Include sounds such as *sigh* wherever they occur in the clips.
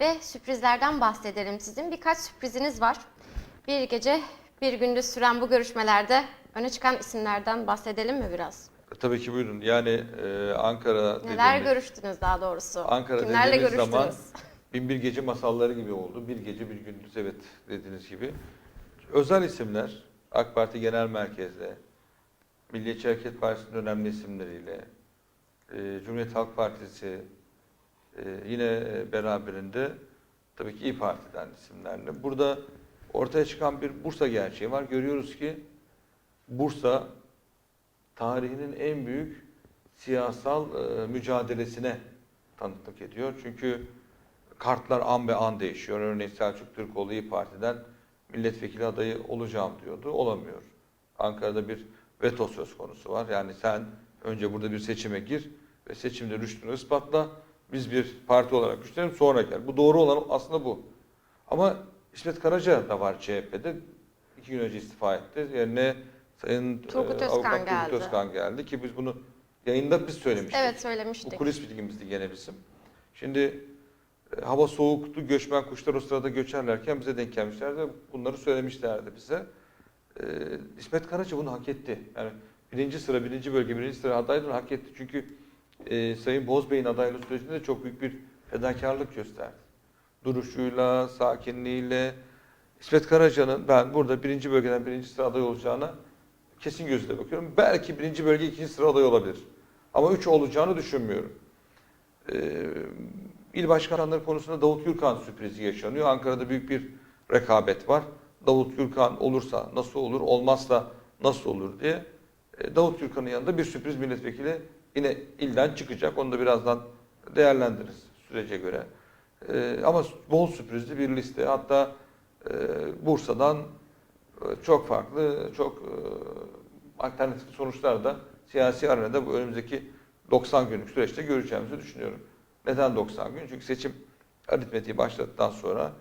Ve sürprizlerden bahsedelim sizin. Birkaç sürpriziniz var. Bir gece, bir gündüz süren bu görüşmelerde öne çıkan isimlerden bahsedelim mi biraz? Tabii ki buyurun. Yani e, Ankara Neler dediğimiz, görüştünüz daha doğrusu? Ankara Kimlerle dediğimiz görüştünüz? zaman bin bir gece masalları gibi oldu. Bir gece bir gündüz evet dediğiniz gibi. Özel isimler AK Parti Genel Merkez'de, Milliyetçi Hareket Partisi'nin önemli isimleriyle, e, Cumhuriyet Halk Partisi e, yine e, beraberinde tabii ki İyi Parti'den isimlerle. Burada ortaya çıkan bir Bursa gerçeği var. Görüyoruz ki Bursa tarihinin en büyük siyasal e, mücadelesine tanıklık ediyor. Çünkü kartlar an be an değişiyor. Örneğin Selçuk Türkoğlu İyi Parti'den milletvekili adayı olacağım diyordu. Olamıyor. Ankara'da bir veto söz konusu var. Yani sen önce burada bir seçime gir ve seçimde rüştünü ispatla. Biz bir parti olarak güçlenelim sonra gel. Bu doğru olan aslında bu. Ama İsmet Karaca da var CHP'de. İki gün önce istifa etti. Yerine Sayın Turgut e, Özkan Avukat Turgut geldi. Özkan geldi ki biz bunu yayında biz söylemiştik. Evet Bu söylemiştik. kulis bilgimizdi gene bizim. Şimdi e, hava soğuktu, göçmen kuşlar o sırada göçerlerken bize denk gelmişlerdi. Bunları söylemişlerdi bize. E, İsmet Karaca bunu hak etti. Yani birinci sıra, birinci bölge, birinci sıra adaylığını hak etti. Çünkü e, Sayın Bozbey'in adaylığı sürecinde de çok büyük bir fedakarlık gösterdi. Duruşuyla, sakinliğiyle. İsmet Karaca'nın ben burada birinci bölgeden birinci sıra aday olacağına kesin gözüyle bakıyorum. Belki birinci bölge ikinci sıra aday olabilir. Ama üç olacağını düşünmüyorum. Ee, il başkanları konusunda Davut Gürkan sürprizi yaşanıyor. Ankara'da büyük bir rekabet var. Davut Gürkan olursa nasıl olur, olmazsa nasıl olur diye. Ee, Davut Gürkan'ın yanında bir sürpriz milletvekili yine ilden çıkacak. Onu da birazdan değerlendiririz sürece göre. Ee, ama bol sürprizli bir liste. Hatta e, Bursa'dan e, çok farklı, çok e, alternatif sonuçlar da siyasi arenada bu önümüzdeki 90 günlük süreçte göreceğimizi düşünüyorum. Neden 90 gün? Çünkü seçim aritmetiği başladıktan sonra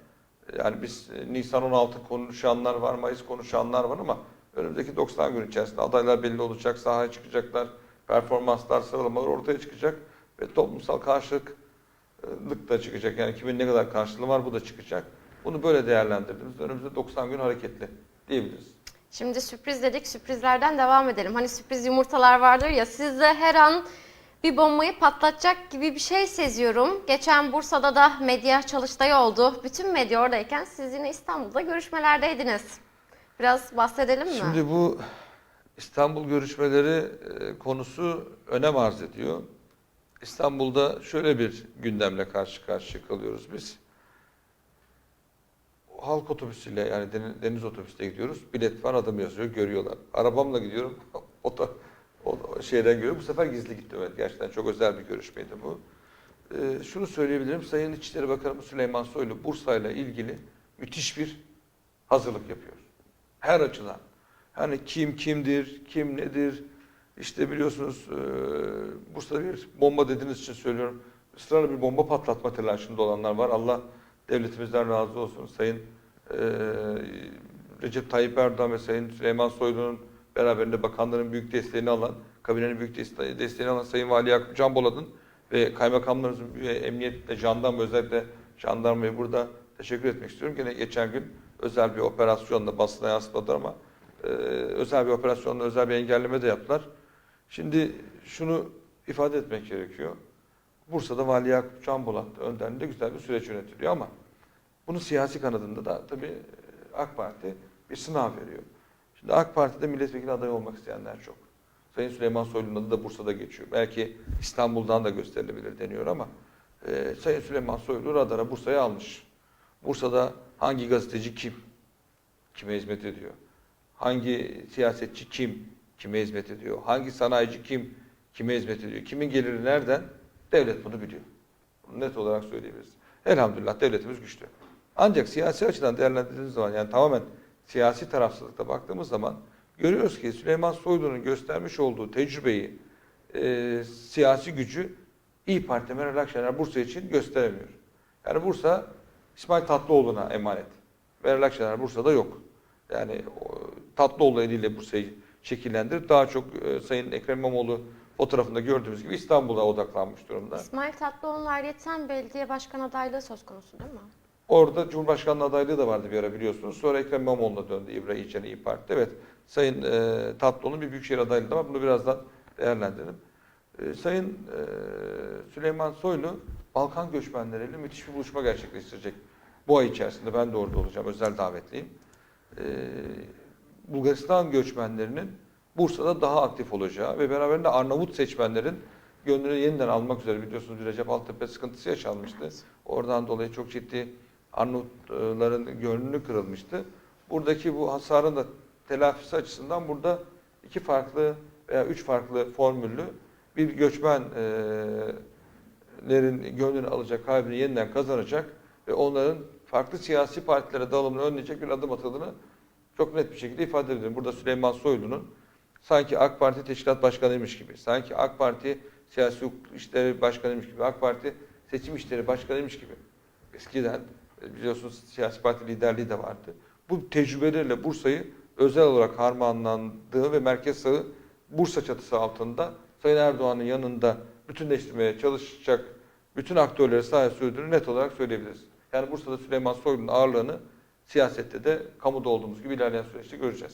e, yani biz e, Nisan 16 konuşanlar var, Mayıs konuşanlar var ama önümüzdeki 90 gün içerisinde adaylar belli olacak, sahaya çıkacaklar, performanslar, sıralamalar ortaya çıkacak ve toplumsal karşılıklık da çıkacak. Yani kimin ne kadar karşılığı var bu da çıkacak. Bunu böyle değerlendirdiğimizde önümüzde 90 gün hareketli diyebiliriz. Şimdi sürpriz dedik, sürprizlerden devam edelim. Hani sürpriz yumurtalar vardır ya, siz de her an bir bombayı patlatacak gibi bir şey seziyorum. Geçen Bursa'da da medya çalıştayı oldu. Bütün medya oradayken siz yine İstanbul'da görüşmelerdeydiniz. Biraz bahsedelim mi? Şimdi bu İstanbul görüşmeleri e, konusu önem arz ediyor. İstanbul'da şöyle bir gündemle karşı karşıya kalıyoruz biz. Halk otobüsüyle yani deniz, otobüsüyle gidiyoruz. Bilet var adım yazıyor görüyorlar. Arabamla gidiyorum *laughs* o da o şeyden görüyorum. Bu sefer gizli gittim. Evet, gerçekten çok özel bir görüşmeydi bu. Ee, şunu söyleyebilirim. Sayın İçişleri Bakanı Süleyman Soylu Bursa ile ilgili müthiş bir hazırlık yapıyor. Her açıdan. Yani kim kimdir, kim nedir? İşte biliyorsunuz e, Bursa'da bir bomba dediğiniz için söylüyorum. Israrla bir bomba patlatma telaşında olanlar var. Allah devletimizden razı olsun. Sayın e, Recep Tayyip Erdoğan ve Sayın Süleyman Soylu'nun beraberinde bakanların büyük desteğini alan, kabinenin büyük deste- desteğini alan Sayın Vali Yakup Can Bolat'ın ve kaymakamlarımızın ve emniyetle, jandarma özellikle jandarmaya burada teşekkür etmek istiyorum. Gene geçen gün özel bir operasyonla basına yansımadılar ama e, özel bir operasyonla özel bir engelleme de yaptılar. Şimdi şunu ifade etmek gerekiyor. Bursa'da Vali Yakup Can Bolat önderliğinde güzel bir süreç yönetiliyor ama bunun siyasi kanadında da tabii e, AK Parti bir sınav veriyor. Şimdi AK Parti'de milletvekili adayı olmak isteyenler çok. Sayın Süleyman Soylu'nun adı da Bursa'da geçiyor. Belki İstanbul'dan da gösterilebilir deniyor ama e, Sayın Süleyman Soylu radara Bursa'ya almış. Bursa'da hangi gazeteci kim? Kime hizmet ediyor? Hangi siyasetçi kim? Kime hizmet ediyor? Hangi sanayici kim? Kime hizmet ediyor? Kimin geliri nereden? Devlet bunu biliyor. Bunu net olarak söyleyebiliriz. Elhamdülillah devletimiz güçlü. Ancak siyasi açıdan değerlendirdiğimiz zaman yani tamamen siyasi tarafsızlıkta baktığımız zaman görüyoruz ki Süleyman Soylu'nun göstermiş olduğu tecrübeyi, e, siyasi gücü İyi Parti Meral Akşener Bursa için gösteremiyor. Yani Bursa İsmail Tatlıoğlu'na emanet. Meral Akşener Bursa'da yok. Yani Tatlıoğlu eliyle Bursa'yı şekillendirip daha çok e, Sayın Ekrem İmamoğlu fotoğrafında gördüğümüz gibi İstanbul'a odaklanmış durumda. İsmail Tatlıoğlu'nun ayrıyeten belediye başkan adaylığı söz konusu değil mi? Orada Cumhurbaşkanlığı adaylığı da vardı bir ara biliyorsunuz. Sonra Ekrem İmamoğlu'na döndü İbrahim İçen İYİ Parti'de. Evet Sayın e, Tatlıoğlu'nun bir büyükşehir adaylığı da var. Bunu birazdan değerlendirelim. E, Sayın e, Süleyman Soylu Balkan göçmenleriyle müthiş bir buluşma gerçekleştirecek. Bu ay içerisinde ben de orada olacağım. Özel davetliyim. E, Bulgaristan göçmenlerinin Bursa'da daha aktif olacağı ve beraberinde Arnavut seçmenlerin gönlünü yeniden almak üzere biliyorsunuz bir Recep Altepe sıkıntısı yaşanmıştı. Oradan dolayı çok ciddi Arnavutların gönlünü kırılmıştı. Buradaki bu hasarın da telafisi açısından burada iki farklı veya üç farklı formüllü bir göçmenlerin gönlünü alacak, kalbini yeniden kazanacak ve onların farklı siyasi partilere dağılımını önleyecek bir adım atıldığını çok net bir şekilde ifade ediyorum. Burada Süleyman Soylu'nun sanki AK Parti teşkilat başkanıymış gibi, sanki AK Parti siyasi işleri başkanıymış gibi, AK Parti seçim işleri başkanıymış gibi. Eskiden e, biliyorsunuz siyasi parti liderliği de vardı. Bu tecrübelerle Bursa'yı özel olarak harmanlandığı ve merkez sağı Bursa çatısı altında Sayın Erdoğan'ın yanında bütünleştirmeye çalışacak bütün aktörleri sahaya sürdüğünü net olarak söyleyebiliriz. Yani Bursa'da Süleyman Soylu'nun ağırlığını siyasette de kamuda olduğumuz gibi ilerleyen süreçte göreceğiz.